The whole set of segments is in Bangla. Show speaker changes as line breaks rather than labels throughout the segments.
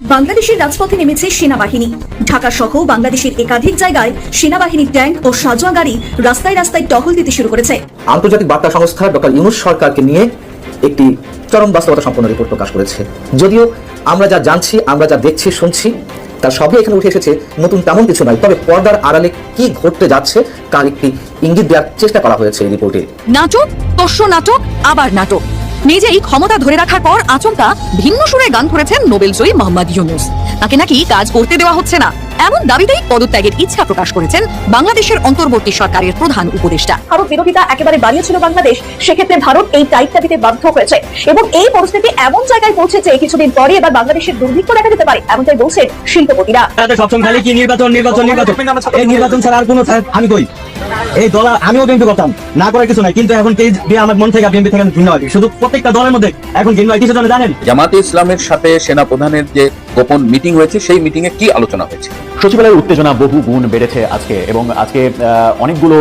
বাংলাদেশের রাজপথে নেমেছে সেনাবাহিনী। ঢাকা সহ বাংলাদেশের একাধিক জায়গায় সেনাবাহিনীর ট্যাঙ্ক ও সাজোয়া গাড়ি রাস্তায় রাস্তায় টহল দিতে শুরু করেছে।
আন্তর্জাতিক বার্তা সংস্থা ডক্টর ইউনুস সরকারকে নিয়ে একটি চরম বাস্তবতা সম্পন্ন রিপোর্ট প্রকাশ করেছে। যদিও আমরা যা জানছি আমরা যা দেখছি শুনছি তার সবই এখানে উঠে এসেছে। নতুন তেমন কিছু নয় তবে পর্দার আড়ালে কি ঘটতে যাচ্ছে তার একটি ইঙ্গিত দেওয়ার চেষ্টা করা হয়েছে এই রিপোর্টে।
নাটক তস্য নাটক আবার নাটক। নিজেই ক্ষমতা ধরে রাখার পর আচমকা ভিন্ন সুরে গান করেছেন নোবেল জয়ী মোহাম্মদ ইউনুস। তাকে নাকি কাজ করতে দেওয়া হচ্ছে না। এমন দাবিতেই পদত্যাগের ইচ্ছা প্রকাশ করেছেন বাংলাদেশের অন্তর্বর্তী সরকারের প্রধান উপদেষ্টা।
ভারত বিরোধিতা একেবারে বাড়িয়েছিল বাংলাদেশ সেক্ষেত্রে ভারত এই দায়িত্ব দিতে বাধ্য হয়েছে। এবং এই পরিস্থিতি এমন জায়গায় পৌঁছেছে কিছুদিন পরে এবার বাংলাদেশের দুর্ভিক্ষ দেখা যেতে পারে এমনটাই বলছেন শিল্পপতিরা।
সবসময় খালি কি নির্বাচন নির্বাচন নির্বাচন? এই নির্বাচন ছাড়া আর কোনো আমি কই? এই দল আমিও বিএনপি করতাম না করার কিছু নাই। কিন্তু এখন তেজ দিয়ে আমার মন থেকে বিএনপি থেকে ভিন্ন হয়? শুধু প্রত্যেকটা দলের মধ্যে এখন ভিন্ন হয়। কিছু জন জানেন?
জামাতে ইসলামের সাথে সেনা প্রধানের যে গোপন মিটিং হয়েছে সেই মিটিং এ কি আলোচনা হয়েছে?
সচিবালয়ের উত্তেজনা বহু গুণ বেড়েছে আজকে এবং আজকে অনেকগুলো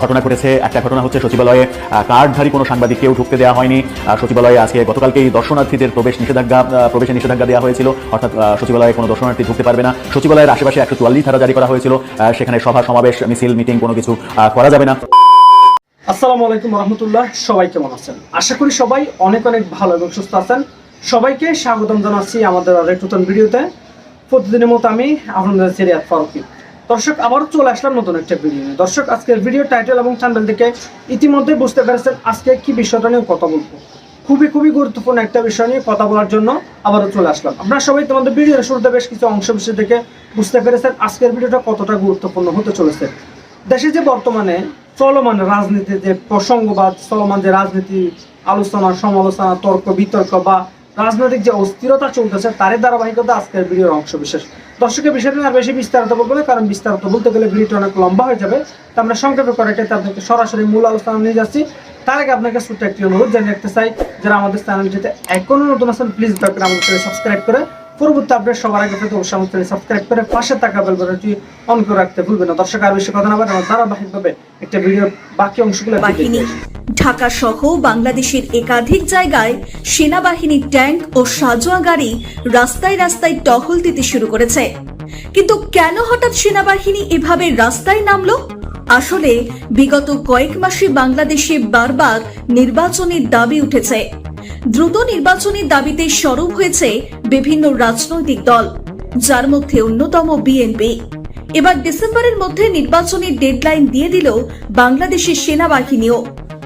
ঘটনা ঘটেছে। একটা ঘটনা হচ্ছে সচিবালয়ে কার্ডধারী কোনো সাংবাদিককেও ঢুকতে দেওয়া হয়নি। সচিবালয়ে আজকে গতকালকেই দর্শনার্থীদের প্রবেশ নিষেধাজ্ঞা প্রবেশে নিষেধাজ্ঞা দেওয়া হয়েছিল। অর্থাৎ সচিবালয়ে কোনো দর্শনার্থী ঢুকতে পারবে না। সচিবালয়ের আশেপাশে একশো চুয়াল্লিশ ধারা জারি করা হয়েছিল। সেখানে সভা সমাবেশ মিছিল মিটিং কোনো কিছু করা যাবে না।
আসসালামু আলাইকুম রহমতুল্লাহ। সবাই কেমন আছেন? আশা করি সবাই অনেক অনেক ভালো এবং সুস্থ আছেন। সবাইকে স্বাগতম জানাচ্ছি আমাদের আরেক নতুন ভিডিওতে। প্রতিদিনের মতো আমি আপনাদের সিরিয়াত ফারুকি। দর্শক আবার চলে আসলাম নতুন একটা ভিডিও দর্শক, আজকের ভিডিও টাইটেল এবং চ্যানেল থেকে ইতিমধ্যে বুঝতে পেরেছেন আজকে কি বিষয়টা নিয়ে কথা বলব। খুবই খুবই গুরুত্বপূর্ণ একটা বিষয় নিয়ে কথা বলার জন্য আবারও চলে আসলাম। আপনারা সবাই তোমাদের ভিডিওর শুরুতে বেশ কিছু অংশ বিশেষ দেখে বুঝতে পেরেছেন আজকের ভিডিওটা কতটা গুরুত্বপূর্ণ হতে চলেছে। দেশে যে বর্তমানে চলমান রাজনীতি যে প্রসঙ্গ বা চলমান যে রাজনীতি, আলোচনা, সমালোচনা, তর্ক, বিতর্ক বা রাজনৈতিক যে অস্থিরতা চলতেছে তার ধারাবাহিকতা আজকের ভিডিওর অংশ বিশেষ দর্শকের বিষয়টা আর বেশি বিস্তারিত বলব না, কারণ বিস্তারিত বলতে গেলে ভিডিওটা অনেক লম্বা হয়ে যাবে। তা আমরা সংক্ষেপে করে এটাতে আপনাকে সরাসরি মূল আলোচনা নিয়ে যাচ্ছি। তার আগে আপনাকে ছোট্ট একটি অনুরোধ জানিয়ে রাখতে চাই, যারা আমাদের চ্যানেলটিতে এখনও নতুন আছেন প্লিজ দয়া করে আমাদের চ্যানেল সাবস্ক্রাইব করে পরবর্তী আপডেট সবার আগে পেতে অবশ্যই চ্যানেল সাবস্ক্রাইব করে পাশে থাকা বেল বাটনটি অন করে রাখতে ভুলবেন না। দর্শক আর বেশি কথা না বলে আমরা ধারাবাহিকভাবে একটা ভিডিওর বাকি অংশগুলো
ঢাকা সহ বাংলাদেশের একাধিক জায়গায় সেনাবাহিনীর ট্যাঙ্ক ও সাজোয়া গাড়ি রাস্তায় রাস্তায় টহল দিতে শুরু করেছে। কিন্তু কেন হঠাৎ সেনাবাহিনী এভাবে রাস্তায় নামলো? আসলে বিগত কয়েক মাসে বাংলাদেশে বারবার নির্বাচনের দাবি উঠেছে। দ্রুত নির্বাচনের দাবিতে সরব হয়েছে বিভিন্ন রাজনৈতিক দল, যার মধ্যে অন্যতম বিএনপি। এবার ডিসেম্বরের মধ্যে নির্বাচনের ডেডলাইন দিয়ে দিল বাংলাদেশের সেনাবাহিনীও।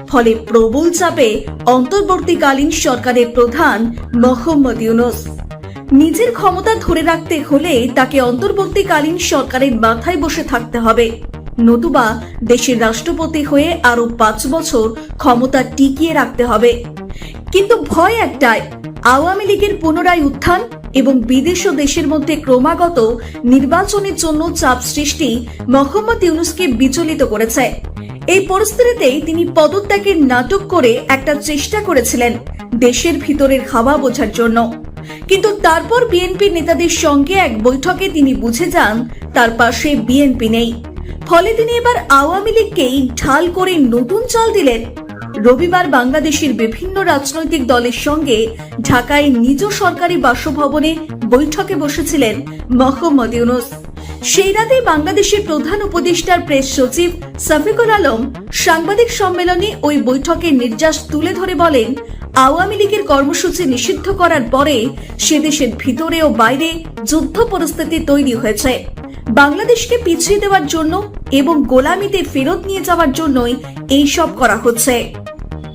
ফলে প্রবল চাপে অন্তর্বর্তীকালীন সরকারের প্রধান মোহাম্মদ ইউনুস। নিজের ক্ষমতা ধরে রাখতে হলে তাকে অন্তর্বর্তীকালীন সরকারের মাথায় বসে থাকতে হবে। নতুবা দেশের রাষ্ট্রপতি হয়ে আরও পাঁচ বছর ক্ষমতা টিকিয়ে রাখতে হবে। কিন্তু ভয় একটাই, আওয়ামী লীগের পুনরায় উত্থান এবং বিদেশ ও দেশের মধ্যে ক্রমাগত নির্বাচনের জন্য চাপ সৃষ্টি মোহাম্মদ ইউনুসকে বিচলিত করেছে। এই পরিস্থিতিতেই তিনি পদত্যাগের নাটক করে একটা চেষ্টা করেছিলেন দেশের ভিতরের হাওয়া বোঝার জন্য। কিন্তু তারপর বিএনপি নেতাদের সঙ্গে এক বৈঠকে তিনি বুঝে যান, তার পাশে বিএনপি নেই। ফলে তিনি এবার আওয়ামী লীগকেই ঢাল করে নতুন চাল দিলেন। রবিবার বাংলাদেশের বিভিন্ন রাজনৈতিক দলের সঙ্গে ঢাকায় নিজ সরকারি বাসভবনে বৈঠকে বসেছিলেন মোহাম্মদ ইউনুস। সেই রাতে বাংলাদেশের প্রধান উপদেষ্টার প্রেস সচিব সাফিকুল আলম সাংবাদিক সম্মেলনে ওই বৈঠকের নির্যাস তুলে ধরে বলেন, আওয়ামী লীগের কর্মসূচি নিষিদ্ধ করার পরে সে দেশের ভিতরে ও বাইরে যুদ্ধ পরিস্থিতি তৈরি হয়েছে। বাংলাদেশকে পিছিয়ে দেওয়ার জন্য এবং গোলামিতে ফেরত নিয়ে যাওয়ার জন্যই এই সব করা হচ্ছে।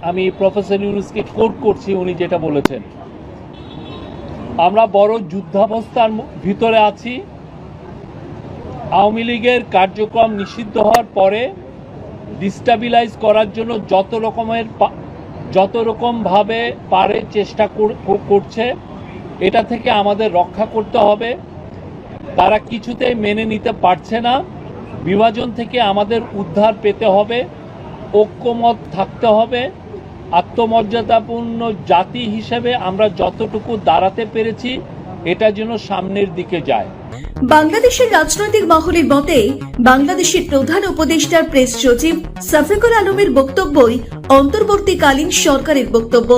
আমি প্রফেসর ইউনুসকে কোট করছি, উনি যেটা বলেছেন। আমরা বড় যুদ্ধাবস্থার ভিতরে আছি। আওয়ামী লীগের কার্যক্রম নিষিদ্ধ হওয়ার পরে ডিস্টাবিলাইজ করার জন্য যত রকমের যত রকমভাবে পারে চেষ্টা কর- কর- করছে, এটা থেকে আমাদের রক্ষা করতে হবে। তারা কিছুতেই মেনে নিতে পারছে না। বিভাজন থেকে আমাদের উদ্ধার পেতে হবে, ঐক্যমত থাকতে হবে। আত্মমর্যাদাপূর্ণ জাতি হিসেবে আমরা যতটুকু দাঁড়াতে পেরেছি, এটা যেন সামনের দিকে যায়।
বাংলাদেশের রাজনৈতিক মহলের মতে, বাংলাদেশের প্রধান উপদেষ্টার প্রেস সচিব সাফিকুল আলমের বক্তব্যই অন্তর্বর্তীকালীন সরকারের বক্তব্য।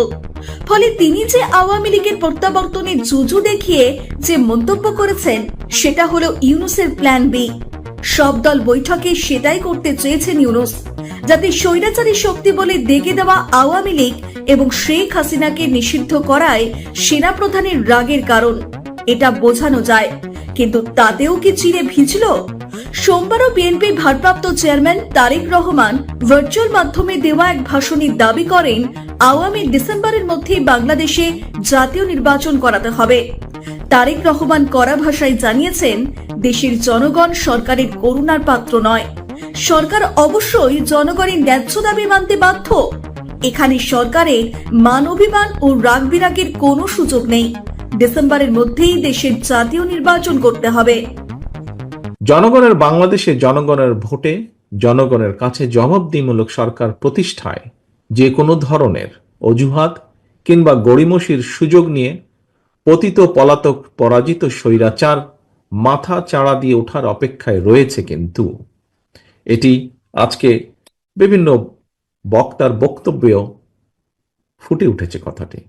ফলে তিনি যে আওয়ামী লীগের প্রত্যাবর্তনের জুজু দেখিয়ে যে মন্তব্য করেছেন, সেটা হলো ইউনুসের প্ল্যান বি সব দল বৈঠকে সেটাই করতে চেয়েছেন ইউনুস, যাতে স্বৈরাচারী শক্তি বলে দেখে দেওয়া আওয়ামী লীগ এবং শেখ হাসিনাকে নিষিদ্ধ করায় সেনাপ্রধানের রাগের কারণ। এটা বোঝানো যায়। কিন্তু তাতেও কি চিরে ভিজল? সোমবারও বিএনপির ভারপ্রাপ্ত চেয়ারম্যান তারেক রহমান ভার্চুয়াল মাধ্যমে দেওয়া এক ভাষণে দাবি করেন, আওয়ামী ডিসেম্বরের মধ্যে বাংলাদেশে জাতীয় নির্বাচন করাতে হবে। তারেক রহমান কড়া ভাষায় জানিয়েছেন, দেশের জনগণ সরকারের করুণার পাত্র নয়। সরকার অবশ্যই জনগণের ন্যায্য দাবি মানতে বাধ্য। এখানে সরকারের মান অভিমান ও রাগ বিরাগের কোনো সুযোগ নেই। ডিসেম্বরের মধ্যেই দেশের জাতীয় নির্বাচন করতে হবে।
জনগণের বাংলাদেশে জনগণের ভোটে, জনগণের কাছে জবাবদিহিমূলক সরকার প্রতিষ্ঠায় যে কোনো ধরনের অজুহাত কিংবা গড়িমসির সুযোগ নিয়ে পতিত পলাতক পরাজিত স্বৈরাচার মাথা চাড়া দিয়ে ওঠার অপেক্ষায় রয়েছে কিন্তু। এটি আজকে বিভিন্ন বক্তার বক্তব্যেও ফুটে উঠেছে কথাটি।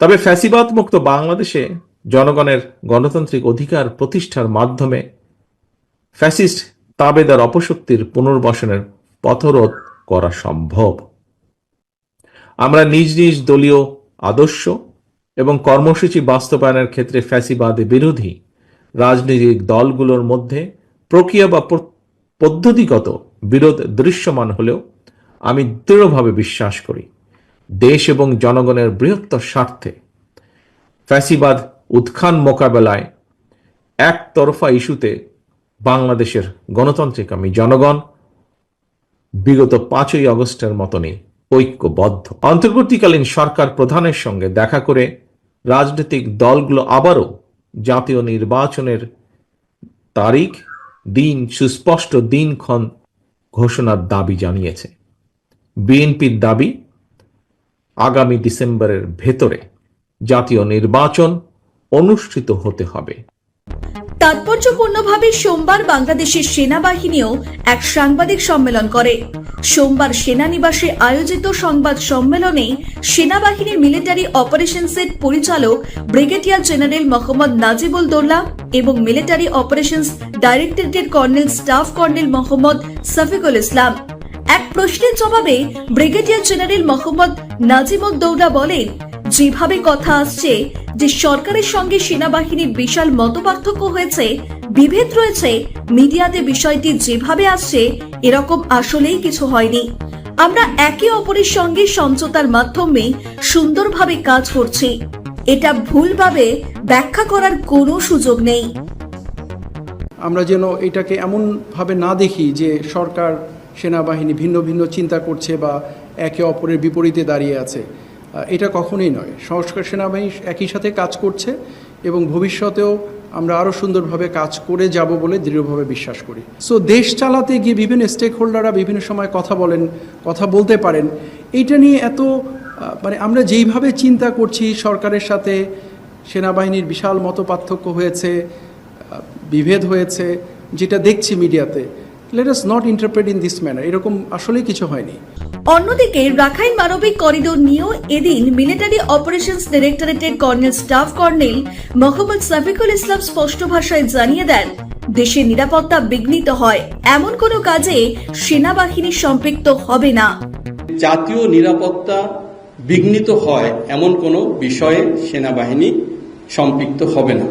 তবে ফ্যাসিবাদ মুক্ত বাংলাদেশে জনগণের গণতান্ত্রিক অধিকার প্রতিষ্ঠার মাধ্যমে ফ্যাসিস্ট তাবেদার অপশক্তির পুনর্বাসনের পথরোধ করা সম্ভব। আমরা নিজ নিজ দলীয় আদর্শ এবং কর্মসূচি বাস্তবায়নের ক্ষেত্রে ফ্যাসিবাদে বিরোধী রাজনৈতিক দলগুলোর মধ্যে প্রক্রিয়া বা পদ্ধতিগত বিরোধ দৃশ্যমান হলেও আমি দৃঢ়ভাবে বিশ্বাস করি। দেশ এবং জনগণের বৃহত্তর স্বার্থে ফ্যাসিবাদ উত্থান মোকাবেলায় একতরফা ইস্যুতে বাংলাদেশের গণতান্ত্রিকামী জনগণ বিগত পাঁচই আগস্টের মতনই ঐক্যবদ্ধ। অন্তর্বর্তীকালীন সরকার প্রধানের সঙ্গে দেখা করে রাজনৈতিক দলগুলো আবারও জাতীয় নির্বাচনের তারিখ, দিন, সুস্পষ্ট দিনক্ষণ ঘোষণার দাবি জানিয়েছে। বিএনপির দাবি আগামী ডিসেম্বরের ভেতরে জাতীয় নির্বাচন অনুষ্ঠিত হতে হবে।
তাৎপর্যপূর্ণভাবে সোমবার বাংলাদেশের সেনাবাহিনীও এক সাংবাদিক সম্মেলন করে। সোমবার সেনানিবাসে আয়োজিত সংবাদ সম্মেলনে সেনাবাহিনীর মিলিটারি অপারেশনসের পরিচালক ব্রিগেডিয়ার জেনারেল মোহাম্মদ নাজিবুল দোল্লা এবং military operations ডাইরেক্টরেটের colonel staff colonel Mohammad Shafikul Islam. এক প্রশ্নের জবাবে ব্রিগেডিয়ার জেনারেল মোহাম্মদ নাজিমুদ্দৌলা বলেন, যেভাবে কথা আসছে যে সরকারের সঙ্গে সেনাবাহিনীর বিশাল মতপার্থক্য হয়েছে, বিভেদ রয়েছে, মিডিয়াতে বিষয়টি যেভাবে আসছে, এরকম আসলেই কিছু হয়নি। আমরা একে অপরের সঙ্গে সমঝোতার মাধ্যমে সুন্দরভাবে কাজ করছি। এটা ভুলভাবে ব্যাখ্যা করার কোনো সুযোগ নেই।
আমরা যেন এটাকে এমনভাবে না দেখি যে সরকার সেনাবাহিনী ভিন্ন ভিন্ন চিন্তা করছে বা একে অপরের বিপরীতে দাঁড়িয়ে আছে। এটা কখনোই নয়। সংস্কার সেনাবাহিনী একই সাথে কাজ করছে এবং ভবিষ্যতেও আমরা আরও সুন্দরভাবে কাজ করে যাব বলে দৃঢ়ভাবে বিশ্বাস করি। সো দেশ চালাতে গিয়ে বিভিন্ন স্টেক হোল্ডাররা বিভিন্ন সময় কথা বলেন, কথা বলতে পারেন। এইটা নিয়ে এত মানে আমরা যেইভাবে চিন্তা করছি, সরকারের সাথে সেনাবাহিনীর বিশাল মত পার্থক্য হয়েছে বিভেদ হয়েছে, যেটা দেখছি মিডিয়াতে let us not interpret in this manner এরকম আসলেই কিছু হয়নি।
অন্যদিকে রাখাইন মানবিক করিডোর নিয়েও এদিন military operations ডিরেক্টরেটের colonel staff colonel Mohammad Shafikul Islam স্পষ্ট ভাষায় জানিয়ে দেন দেশের নিরাপত্তা বিঘ্নিত হয়। এমন কোনো কাজে সেনাবাহিনী সম্পৃক্ত হবে না।
জাতীয় নিরাপত্তা বিঘ্নিত হয় এমন কোনো বিষয়ে সেনাবাহিনী সম্পৃক্ত হবে না।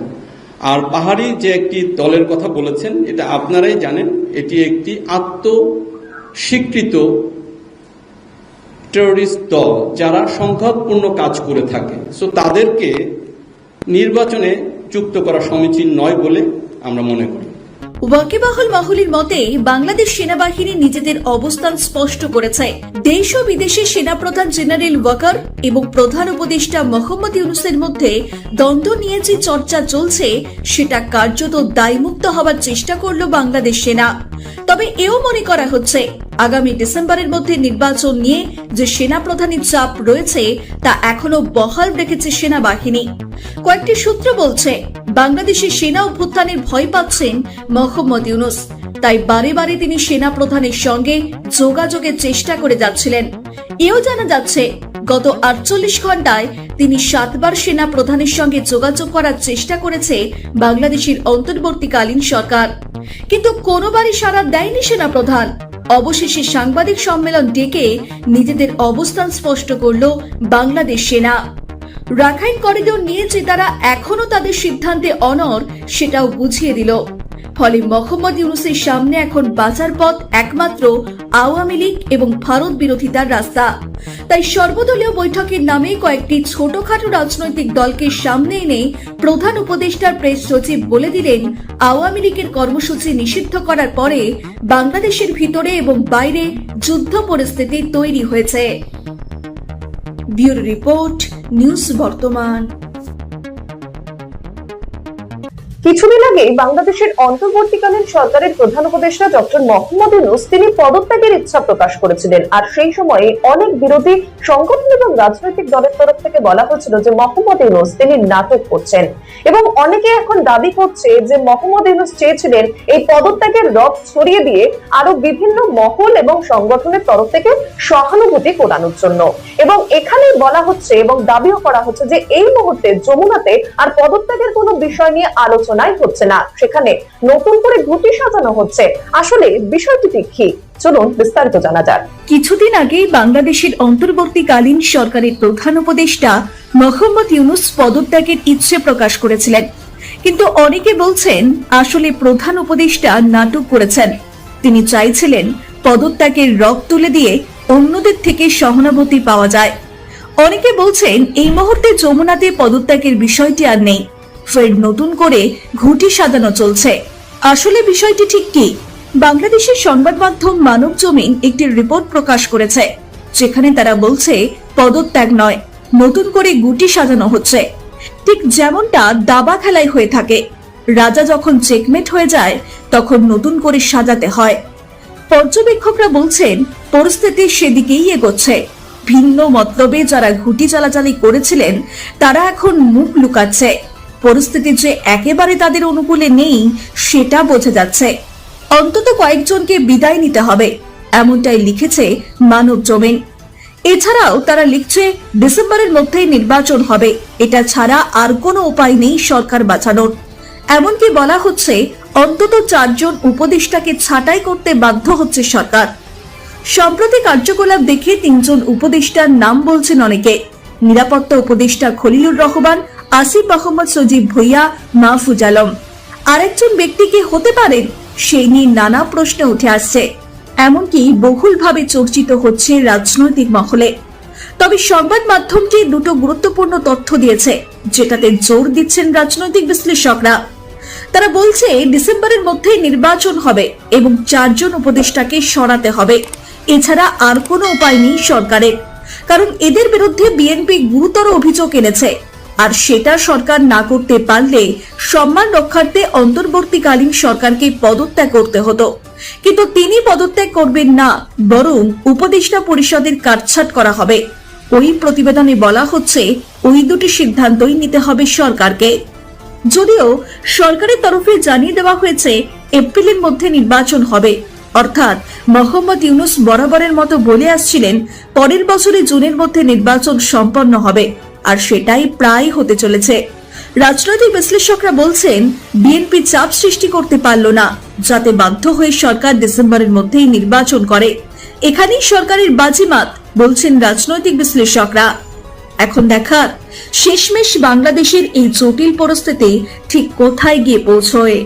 আর পাহাড়ি যে একটি দলের কথা বলেছেন এটা আপনারাই জানেন এটি একটি আত্মস্বীকৃত টেরোরিস্ট দল যারা সংঘাতপূর্ণ কাজ করে থাকে। সো তাদেরকে নির্বাচনে যুক্ত করা সমীচীন নয় বলে আমরা মনে করি।
ওয়াকিবাহুল মাহুলির মতে, বাংলাদেশ সেনাবাহিনী নিজেদের অবস্থান স্পষ্ট করেছে। দেশ ও বিদেশে সেনাপ্রধান জেনারেল ওয়াকার এবং প্রধান উপদেষ্টা মোহাম্মদ ইউনুসের মধ্যে দ্বন্দ্ব নিয়ে যে চর্চা চলছে, সেটা কার্যত দায়মুক্ত হবার চেষ্টা করল বাংলাদেশ সেনা। তবে এও মনে করা হচ্ছে, আগামী ডিসেম্বরের মধ্যে নির্বাচন নিয়ে যে সেনা প্রধানের চাপ রয়েছে, তা এখনও বহাল রেখেছে সেনাবাহিনী। কয়েকটি সূত্র বলছে বাংলাদেশের সেনা অভ্যুত্থানের ভয় পাচ্ছেন মোহাম্মদ ইউনুস। তাই বারে বারে তিনি সেনা প্রধানের সঙ্গে যোগাযোগের চেষ্টা করে যাচ্ছিলেন। এও জানা যাচ্ছে, গত আটচল্লিশ ঘন্টায় তিনি সাতবার সেনা প্রধানের সঙ্গে যোগাযোগ করার চেষ্টা করেছে বাংলাদেশের অন্তর্বর্তীকালীন সরকার। কিন্তু কোনোবারই সাড়া দেয়নি সেনা প্রধান অবশেষে সাংবাদিক সম্মেলন ডেকে নিজেদের অবস্থান স্পষ্ট করল বাংলাদেশ সেনা। রাখাইন করিডোর নিয়ে যে তারা এখনও তাদের সিদ্ধান্তে অনর সেটাও বুঝিয়ে দিল। ফলে মোহাম্মদ ইউনুসের সামনে এখন বাঁচার পথ একমাত্র আওয়ামী লীগ এবং ভারত বিরোধিতার রাস্তা। তাই সর্বদলীয় বৈঠকের নামে কয়েকটি ছোটখাটো রাজনৈতিক দলকে সামনে এনে প্রধান উপদেষ্টার প্রেস সচিব বলে দিলেন, আওয়ামী লীগের কর্মসূচি নিষিদ্ধ করার পরে বাংলাদেশের ভিতরে এবং বাইরে যুদ্ধ পরিস্থিতি তৈরি হয়েছে। রিপোর্ট, নিউজ বর্তমান।
কিছুদিন আগেই বাংলাদেশের অন্তর্বর্তীকালীন সরকারের প্রধান উপদেষ্টা ডক্টর মোহাম্মদ ইউনুস তিনি পদত্যাগের ইচ্ছা প্রকাশ করেছিলেন। আর সেই সময়ে অনেক বিরোধী সংগঠন এবং রাজনৈতিক দলের তরফ থেকে বলা হয়েছিল যে মোহাম্মদ ইউনুস তিনি নাটক করছেন। এবং অনেকে এখন দাবি করছে যে মোহাম্মদ ইউনুস চেয়েছিলেন এই পদত্যাগের রথ ছড়িয়ে দিয়ে আরও বিভিন্ন মহল এবং সংগঠনের তরফ থেকে সহানুভূতি কোরানোর জন্য। এবং এখানে বলা হচ্ছে এবং দাবিও করা হচ্ছে যে এই মুহূর্তে যমুনাতে আর পদত্যাগের কোনো বিষয় নিয়ে আলোচনাই হচ্ছে না। সেখানে নতুন করে ঘুটি সাজানো হচ্ছে। আসলে বিষয়টি কি? চলুন বিস্তারিত জানা যাক।
কিছুদিন বাংলাদেশের অন্তর্বর্তীকালীন সরকারের প্রধান উপদেষ্টা মোহাম্মদ ইউনুস পদত্যাগের ইচ্ছে প্রকাশ করেছিলেন। কিন্তু অনেকে বলছেন, আসলে প্রধান উপদেষ্টা নাটক করেছেন। তিনি চাইছিলেন পদত্যাগের রক তুলে দিয়ে অন্যদের থেকে সহানুভূতি পাওয়া যায়। অনেকে বলছেন, এই মুহূর্তে যমুনাতে পদত্যাগের বিষয়টি আর নেই। ফের নতুন করে ঘুটি সাজানো চলছে। আসলে বিষয়টি ঠিক কি? বাংলাদেশের সংবাদ মাধ্যম মানব জমিন একটি রিপোর্ট প্রকাশ করেছে, যেখানে তারা বলছে পদত্যাগ নয়, নতুন করে গুটি সাজানো হচ্ছে। ঠিক যেমনটা দাবা খেলায় হয়ে থাকে, রাজা যখন চেকমেট হয়ে যায়, তখন নতুন করে সাজাতে হয়। পর্যবেক্ষকরা বলছেন, পরিস্থিতি সেদিকেই এগোচ্ছে। ভিন্ন মতলবে যারা ঘুটি চালাচালি করেছিলেন, তারা এখন মুখ লুকাচ্ছে। পরিস্থিতি যে একেবারে তাদের অনুকূলে নেই, সেটা বোঝা যাচ্ছে। অন্তত কয়েকজনকে বিদায় নিতে হবে, এমনটাই লিখেছে মানব জমিন। এছাড়াও তারা লিখছে, ডিসেম্বরের মধ্যেই নির্বাচন হবে, এটা ছাড়া আর কোনো উপায় নেই সরকার বাঁচানোর। এমনকি বলা হচ্ছে, অন্তত চারজন উপদেষ্টাকে ছাঁটাই করতে বাধ্য হচ্ছে সরকার। সম্প্রতি কার্যকলাপ দেখে তিনজন উপদেষ্টার নাম বলছেন অনেকে। নিরাপত্তা উপদেষ্টা খলিলুর রহমান, আসিফ মোহাম্মদ সজীব ভুইয়া, মাহফুজ আলম। আরেকজন ব্যক্তি কি হতে পারেন? সেই নিয়ে নানা প্রশ্ন উঠে আসছে। এমনকি বহুলভাবে চর্চিত হচ্ছে রাজনৈতিক মহলে। তবে সংবাদ মাধ্যমটি দুটো গুরুত্বপূর্ণ তথ্য দিয়েছে, যেটাতে জোর দিচ্ছেন রাজনৈতিক বিশ্লেষকরা। তারা বলছে, ডিসেম্বরের মধ্যে নির্বাচন হবে এবং চারজন উপদেষ্টাকে সরাতে হবে। এছাড়া আর কোনো উপায় নেই সরকারের। কারণ এদের বিরুদ্ধে বিএনপি গুরুতর অভিযোগ এনেছে। আর সেটা সরকার না করতে পারলে সম্মান রক্ষার্থে অন্তর্বর্তীকালীন সরকারকে পদত্যাগ করতে হতো। কিন্তু তিনি পদত্যাগ করবেন না, বরং উপদেষ্টা পরিষদের কাটছাট করা হবে। ওই প্রতিবেদনে বলা হচ্ছে, ওই দুটি সিদ্ধান্তই নিতে হবে সরকারকে। যদিও সরকারের তরফে জানিয়ে দেওয়া হয়েছে, এপ্রিলের মধ্যে নির্বাচন হবে। অর্থাৎ মোহাম্মদ ইউনুস বরাবরের মতো বলে আসছিলেন, পরের বছরে জুনের মধ্যে নির্বাচন সম্পন্ন হবে, আর সেটাই প্রায় হতে চলেছে। রাজনৈতিক বিশ্লেষকরা বলছেন, বিএনপি চাপ সৃষ্টি করতে পারল না, যাতে বাধ্য হয়ে সরকার ডিসেম্বরের মধ্যেই নির্বাচন করে। এখানেই সরকারের বাজিমাত, বলছেন রাজনৈতিক বিশ্লেষকরা। এখন দেখার, শেষমেশ বাংলাদেশের এই জটিল পরিস্থিতি ঠিক কোথায় গিয়ে পৌঁছয়?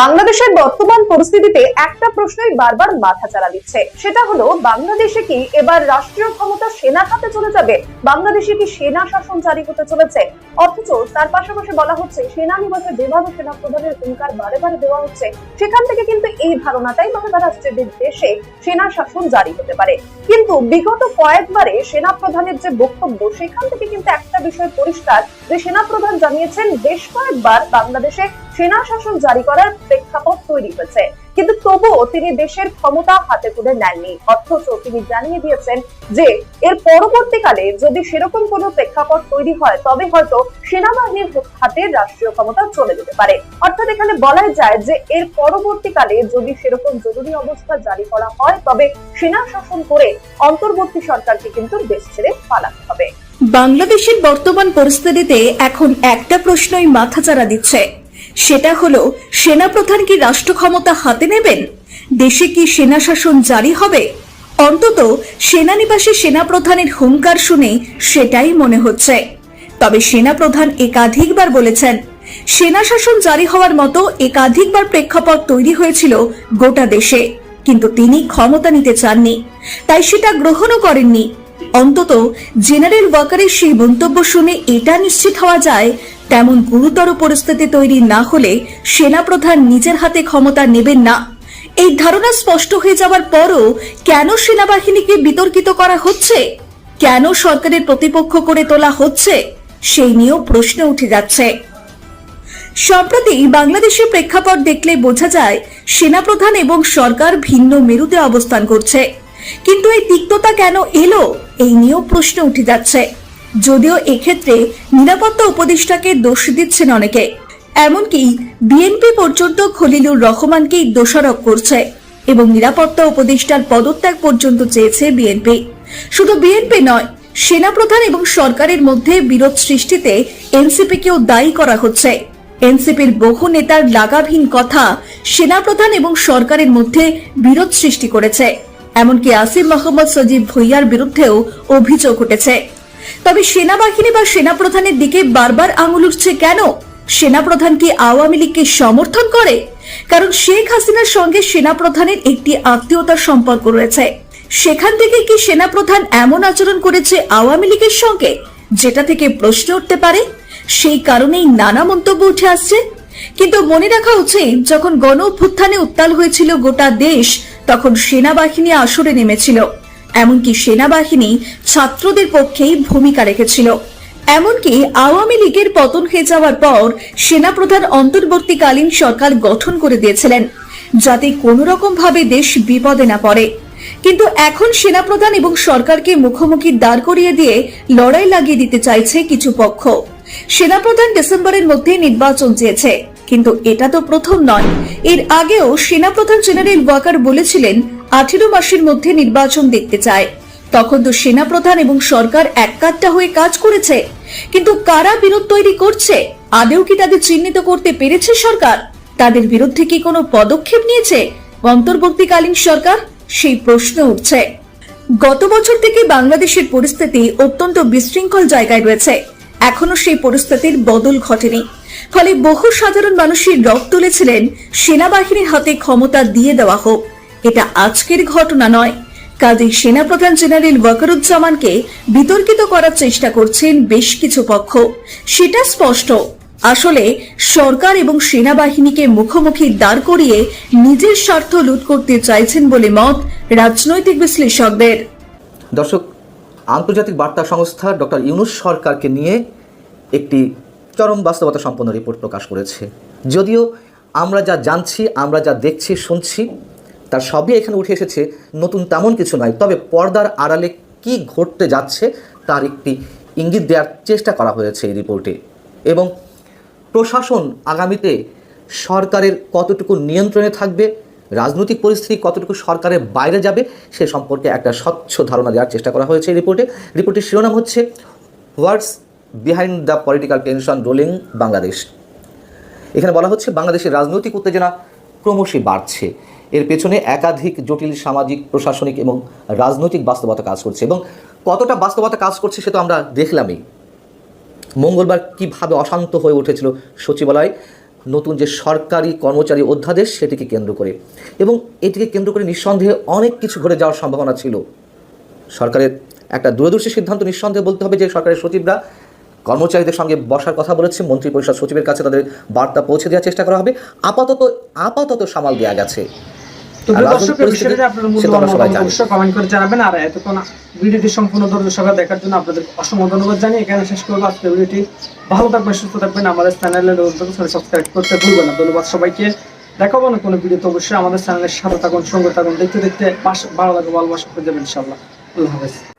বাংলাদেশের বর্তমান পরিস্থিতিতে একটা প্রশ্নই বারবার মাথাচাড়া দিচ্ছে। সেটা হলো, বাংলাদেশে কি এবার রাষ্ট্রীয় ক্ষমতা সেনার হাতে চলে যাবে? বাংলাদেশে কি সেনা শাসন জারি হতে চলেছে? অথচ তার পাশাপাশি বলা হচ্ছে সেনানিবাসে যেভাবে সেনা প্রধানের হুঙ্কার বারে বারে দেওয়া হচ্ছে। সেখান থেকে কিন্তু এই ধারণাটাই মমতা রাষ্ট্রের দেশে সেনা শাসন জারি হতে পারে। কিন্তু বিগত কয়েকবারে সেনা প্রধানের যে বক্তব্য, সেখান থেকে কিন্তু একটা বিষয় পরিষ্কার যে সেনা প্রধান জানিয়েছেন, বেশ কয়েকবার বাংলাদেশে সেনা শাসন জারি করার প্রেক্ষাপট তৈরি হয়েছে। কিন্তু তবুও তিনি দেশের ক্ষমতা হাতে তুলে নেননি। অথচ তিনি জানিয়ে দিয়েছেন যে, এর পরবর্তীকালে যদি সেরকম কোনো প্রেক্ষাপট তৈরি হয়, তবে হয়তো সেনাবাহিনীর হাতে রাষ্ট্রীয় ক্ষমতা চলে যেতে পারে। অর্থাৎ এখানে বলাই যায় যে, এর পরবর্তীকালে যদি সেরকম জরুরি অবস্থা জারি করা হয়, তবে সেনা শাসন করে অন্তর্বর্তী সরকারকে কিন্তু দেশ ছেড়ে পালাতে হবে।
বাংলাদেশের বর্তমান পরিস্থিতিতে এখন একটা প্রশ্নই মাথাচাড়া দিচ্ছে। সেটা হলো, সেনাপ্রধান কি রাষ্ট্র ক্ষমতা হাতে নেবেন? দেশে কি সেনা শাসন জারি হবে? অন্তত সেনানিবাসে সেনাপ্রধানের হুঙ্কার শুনে সেটাই মনে হচ্ছে। তবে সেনাপ্রধান একাধিকবার বলেছেন সেনা শাসন জারি হওয়ার মতো একাধিকবার প্রেক্ষাপট তৈরি হয়েছিল গোটা দেশে। কিন্তু তিনি ক্ষমতা নিতে চাননি। তাই সেটা গ্রহণও করেননি। অন্তত জেনারেল ওয়াকারের সেই মন্তব্য শুনে এটা নিশ্চিত হওয়া যায়, তেমন গুরুতর পরিস্থিতি তৈরি না হলে সেনাপ্রধান নিজের হাতে ক্ষমতা নেবেন না। এই ধারণা স্পষ্ট হয়ে যাওয়ার পরও কেন সেনাবাহিনীকে বিতর্কিত করা হচ্ছে? কেন সরকারের প্রতিপক্ষ করে তোলা হচ্ছে? সেই নিয়েও প্রশ্ন উঠে যাচ্ছে। সম্প্রতি বাংলাদেশের প্রেক্ষাপট দেখলে বোঝা যায়, সেনাপ্রধান এবং সরকার ভিন্ন মেরুতে অবস্থান করছে। কিন্তু এই তিক্ততা কেন এলো? এই নিয়েও প্রশ্ন উঠে যাচ্ছে। যদিও এক্ষেত্রে নিরাপত্তা উপদেষ্টাকে দোষ দিচ্ছেন অনেকে। এমনকি বিএনপি পর্যন্ত খলিলুর রহমানকেই দোষারোপ করছে এবং নিরাপত্তা উপদেষ্টার পদত্যাগ পর্যন্ত চেয়েছে বিএনপি। শুধু বিএনপি নয়, সেনাপ্রধান এবং সরকারের মধ্যে বিরোধ সৃষ্টিতে এনসিপিকেও দায়ী করা হচ্ছে। এনসিপির বহু নেতার লাগামহীন কথা সেনাপ্রধান এবং সরকারের মধ্যে বিরোধ সৃষ্টি করেছে। এমনকি আসিম মোহাম্মদ সজীব ভুইয়ার বিরুদ্ধেও অভিযোগ উঠেছে। তবে সেনাবাহিনী বা সেনাপ্রধানের দিকে বারবার আঙুল উঠছে কেন? সেনাপ্রধান কি আওয়ামী লীগকে সমর্থন করে? কারণ শেখ হাসিনার সঙ্গে সেনাপ্রধানের একটি আত্মীয়তার সম্পর্ক রয়েছে। সেখান থেকে কি সেনাপ্রধান এমন আচরণ করেছে আওয়ামী লীগের সঙ্গে, যেটা থেকে প্রশ্ন উঠতে পারে? সেই কারণেই নানা মন্তব্য উঠে আসছে। কিন্তু মনে রাখা উচিত, যখন গণ অভ্যুত্থানে উত্তাল হয়েছিল গোটা দেশ তখন সেনাবাহিনী আসরে নেমেছিল। এমনকি সেনাবাহিনী ছাত্রদের পক্ষেই ভূমিকা রেখেছিল। এমনকি আওয়ামী লীগের পতন হয়ে যাওয়ার পর সেনাপ্রধান অন্তর্বর্তীকালীন সরকার গঠন করে দিয়েছিলেন, যাতে কোনো রকম ভাবে দেশ বিপদে না পড়ে। কিন্তু এখন সেনাপ্রধান এবং সরকারকে মুখোমুখি দাঁড় করিয়ে দিয়ে লড়াই লাগিয়ে দিতে চাইছে কিছু পক্ষ। সেনাপ্রধান ডিসেম্বরের মধ্যে নির্বাচন চেয়েছে। কিন্তু এটা তো প্রথম নয়। এর আগেও সেনাপ্রধান জেনারেল ওয়াকার বলেছিলেন, আঠেরো মাসের মধ্যে নির্বাচন দেখতে চায়। তখন তো সেনাপ্রধান এবং সরকার এক এককাট্টা হয়ে কাজ করেছে। কিন্তু কারা বিরোধ তৈরি করছে? আদেও কি তাদের চিহ্নিত করতে পেরেছে সরকার? তাদের বিরুদ্ধে কি কোনো পদক্ষেপ নিয়েছে? অন্তর্বর্তীকালীন সরকার? সেই প্রশ্ন উঠছে। গত বছর থেকে বাংলাদেশের পরিস্থিতি অত্যন্ত বিশৃঙ্খল জায়গায় রয়েছে। এখনও সেই পরিস্থিতির বদল ঘটেনি। ফলে বহু সাধারণ মানুষের রক্ত তুলেছিলেন, সেনাবাহিনীর হাতে ক্ষমতা দিয়ে দেওয়া হোক। এটা আজকের ঘটনা নয়। কাজেই সেনাপ্রধান জেনারেল ওয়াকারুজ্জামানকে বিতর্কিত করার চেষ্টা করছেন বেশ কিছু পক্ষ। সেটা স্পষ্ট। আসলে সরকার এবং সেনাবাহিনীকে মুখোমুখি দাঁড় করিয়ে নিজের স্বার্থ লুট করতে চাইছেন বলে মত রাজনৈতিক বিশ্লেষকদের।
দর্শক, আন্তর্জাতিক বার্তা সংস্থা ডক্টর ইউনুস সরকারকে নিয়ে একটি চরম বাস্তবতা সম্পন্ন রিপোর্ট প্রকাশ করেছে। যদিও আমরা যা জানছি, আমরা যা দেখছি, শুনছি, তার সবই এখানে উঠে এসেছে। নতুন তেমন কিছু নয়, তবে পর্দার আড়ালে কি ঘটতে যাচ্ছে তার একটি ইঙ্গিত দেওয়ার চেষ্টা করা হয়েছে এই রিপোর্টে এবং প্রশাসন আগামীতে সরকারের কতটুকু নিয়ন্ত্রণে থাকবে, রাজনৈতিক পরিস্থিতি কতটুকু সরকারের বাইরে যাবে, সে সম্পর্কে একটা স্বচ্ছ ধারণা দেওয়ার চেষ্টা করা হয়েছে এই রিপোর্টে রিপোর্টের শিরোনাম হচ্ছে what's behind the political tension roiling Bangladesh এখানে বলা হচ্ছে বাংলাদেশের রাজনৈতিক উত্তেজনা ক্রমশই বাড়ছে। এর পেছনে একাধিক জটিল সামাজিক, প্রশাসনিক এবং রাজনৈতিক বাস্তবতা কাজ করছে এবং কতটা বাস্তবতা কাজ করছে সে তো আমরা দেখলামই। মঙ্গলবার কীভাবে অশান্ত হয়ে উঠেছিল সচিবালয়, নতুন যে সরকারি কর্মচারী অধ্যাদেশ সেটিকে কেন্দ্র করে এবং এটিকে কেন্দ্র করে নিঃসন্দেহে অনেক কিছু ঘটে যাওয়ার সম্ভাবনা ছিল। সরকারের একটা দূরদর্শী সিদ্ধান্ত নিঃসন্দেহে বলতে হবে যে সরকারের সচিবরা কর্মচারীদের সঙ্গে বসার কথা বলেছে। মন্ত্রী পরিষদ সচিবের কাছে তাদের বার্তা পৌঁছে দেওয়ার চেষ্টা করা হবে। আপাতত আপাতত সামাল দেওয়া গেছে। আর তো
কমেন্ট করে জানাবেন। এতক্ষণ ভিডিওটি সম্পূর্ণ ধৈর্য সহকারে দেখার জন্য আপনাদের অসংখ্য ধন্যবাদ জানিয়ে এখানে শেষ করব। আজকের ভিডিওটি ভালো থাকবেন সুস্থ থাকবেন। আমাদের চ্যানেলে সাবস্ক্রাইব করতে ভুলবেন না। ধন্যবাদ সবাইকে। দেখাবো না কোনো ভিডিওতে অবশ্যই। আমাদের চ্যানেলের সাথে থাকুন সঙ্গে থাকুন। দেখতে দেখতে পাশ- ভালো লাগবে ভালোবাসা যাবেন ইনশাল্লাহ আল্লাহ হাফেজ।